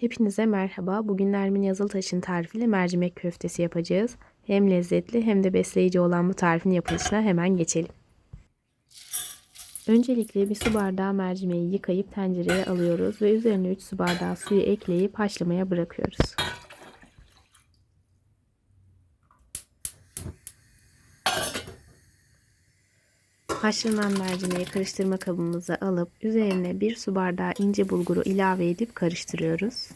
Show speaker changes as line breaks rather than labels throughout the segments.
Hepinize merhaba. Bugün Nermin Yazıltaş'ın tarifiyle mercimek köftesi yapacağız. Hem lezzetli hem de besleyici olan bu tarifin yapılışına hemen geçelim. Öncelikle bir su bardağı mercimeği yıkayıp tencereye alıyoruz ve üzerine 3 su bardağı suyu ekleyip haşlamaya bırakıyoruz. Haşlanan mercimeği karıştırma kabımıza alıp üzerine 1 su bardağı ince bulguru ilave edip karıştırıyoruz.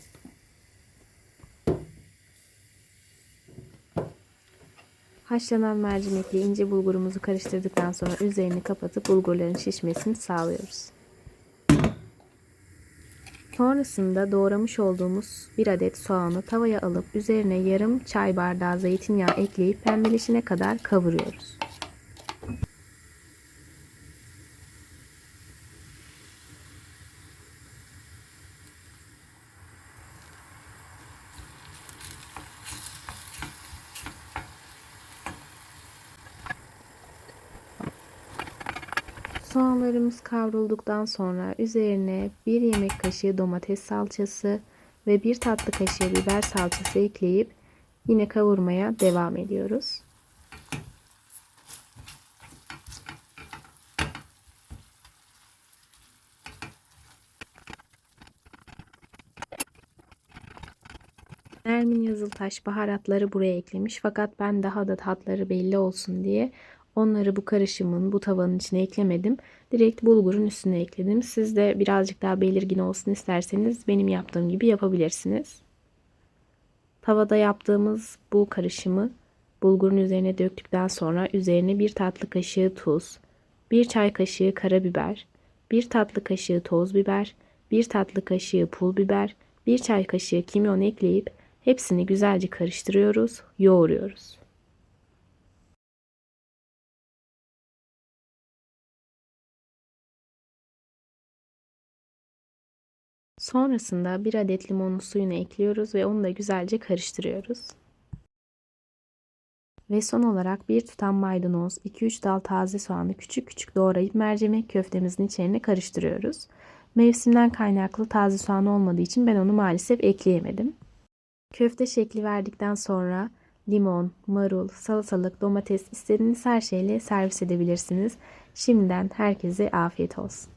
Haşlanan mercimekle ince bulgurumuzu karıştırdıktan sonra üzerini kapatıp bulgurların şişmesini sağlıyoruz. Sonrasında doğramış olduğumuz bir adet soğanı tavaya alıp üzerine yarım çay bardağı zeytinyağı ekleyip pembeleşene kadar kavuruyoruz. Soğanlarımız kavrulduktan sonra üzerine 1 yemek kaşığı domates salçası ve 1 tatlı kaşığı biber salçası ekleyip yine kavurmaya devam ediyoruz. Nermin Yazıltaş baharatları buraya eklemiş fakat ben daha da tatları belli olsun diye onları bu karışımın bu tavanın içine eklemedim. Direkt bulgurun üstüne ekledim. Siz de birazcık daha belirgin olsun isterseniz benim yaptığım gibi yapabilirsiniz. Tavada yaptığımız bu karışımı bulgurun üzerine döktükten sonra üzerine bir tatlı kaşığı tuz, bir çay kaşığı karabiber, bir tatlı kaşığı toz biber, bir tatlı kaşığı pul biber, bir çay kaşığı kimyon ekleyip hepsini güzelce karıştırıyoruz, yoğuruyoruz. Sonrasında bir adet limonun suyunu ekliyoruz ve onu da güzelce karıştırıyoruz. Ve son olarak bir tutam maydanoz, 2-3 dal taze soğanı küçük küçük doğrayıp mercimek köftemizin içine karıştırıyoruz. Mevsimden kaynaklı taze soğan olmadığı için ben onu maalesef ekleyemedim. Köfte şekli verdikten sonra limon, marul, salatalık, domates istediğiniz her şeyle servis edebilirsiniz. Şimdiden herkese afiyet olsun.